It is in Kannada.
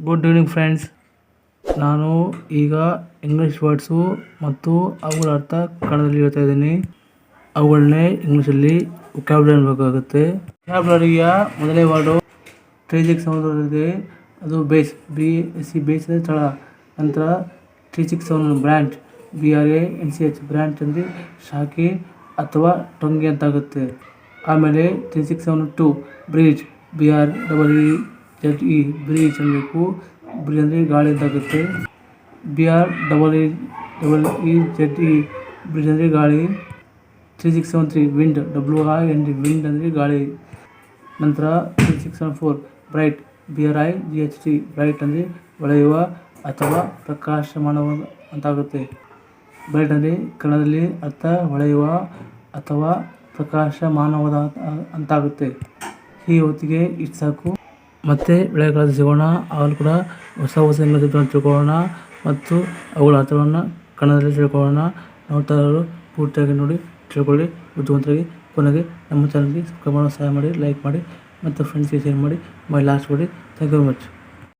ಗುಡ್ ಈವ್ನಿಂಗ್ ಫ್ರೆಂಡ್ಸ್ ನಾನು ಈಗ ಇಂಗ್ಲೀಷ್ ವರ್ಡ್ಸು ಮತ್ತು ಅವುಗಳ ಅರ್ಥ ಕನ್ನಡದಲ್ಲಿ ಹೇಳ್ತಾ ಇದ್ದೀನಿ. ಅವುಗಳನ್ನೇ ಇಂಗ್ಲೀಷಲ್ಲಿ ಕ್ಯಾಬ್ಲರಿ ಅನ್ಬೇಕಾಗುತ್ತೆ. ಕ್ಯಾಬ್ಲರಿಯ ಮೊದಲನೇ ವರ್ಡು ಟ್ರೇಜಿಕ್ ಸೌಂಡ್ ಇದೆ ಅದು base B S C base ಸ್ಥಳ ನಂತರ tragic sound branch B R A N C H branch ಅಂದರೆ ಶಾಖೆ ಅಥವಾ ಟೊಂಗೆ ಅಂತಾಗುತ್ತೆ ಆಮೇಲೆ tragic sound to bridge B R double E Z E breeze ಅನ್ನಬೇಕು ಬ್ರೀಚ್ ಅಂದರೆ ಗಾಳಿ ಇದ್ದಾಗುತ್ತೆ. B R double E double E Z E breeze ಅಂದರೆ ಗಾಳಿ. Three six seven three wind W I N D wind ಅಂದರೆ ಗಾಳಿ. ನಂತರ three six seven four bright B R I G H T bright ಅಂದರೆ ಹೊಳೆಯುವ ಅಥವಾ ಪ್ರಕಾಶಮಾನವಾದ ಅಂತಾಗುತ್ತೆ. ಬ್ರೈಟ್ ಅಂದರೆ ಕನ್ನಡದಲ್ಲಿ ಅರ್ಥ ಹೊಳೆಯುವ ಅಥವಾ ಪ್ರಕಾಶಮಾನವಾದ ಅಂತಾಗುತ್ತೆ. ಈ ಹೊತ್ತಿಗೆ ಇಷ್ಟು ಸಾಕು. ಮತ್ತೆ ಬೆಳೆಗಳ ಸಿಗೋಣ ಅವಾಗ ಕೂಡ ಹೊಸ ಹೊಸ ತಿಳ್ಕೊಳ್ಳೋಣ ಮತ್ತು ಅವುಗಳ ಅರ್ಥವನ್ನು ಕನ್ನಡದಲ್ಲಿ ತಿಳ್ಕೊಳ್ಳೋಣ. ನೋಡ್ತಾ ಪೂರ್ತಿಯಾಗಿ ನೋಡಿ, ತಿಳ್ಕೊಳ್ಳಿ, ಬುದ್ಧಿವಂತರಾಗಿ, ಕೊನೆಗೆ ನಮ್ಮ ಚಾನಲ್ಗೆ ಸಬ್ಸ್ಕ್ರೈಬ್ ಮಾಡೋ ಸಹಾಯ ಮಾಡಿ ಲೈಕ್ ಮಾಡಿ ಮತ್ತು ಫ್ರೆಂಡ್ಸ್ಗೆ ಶೇರ್ ಮಾಡಿ ಮೈ ಲಾಸ್ಟ್ ಕೊಡಿ ಥ್ಯಾಂಕ್ ಯು ವೆರಿ ಮಚ್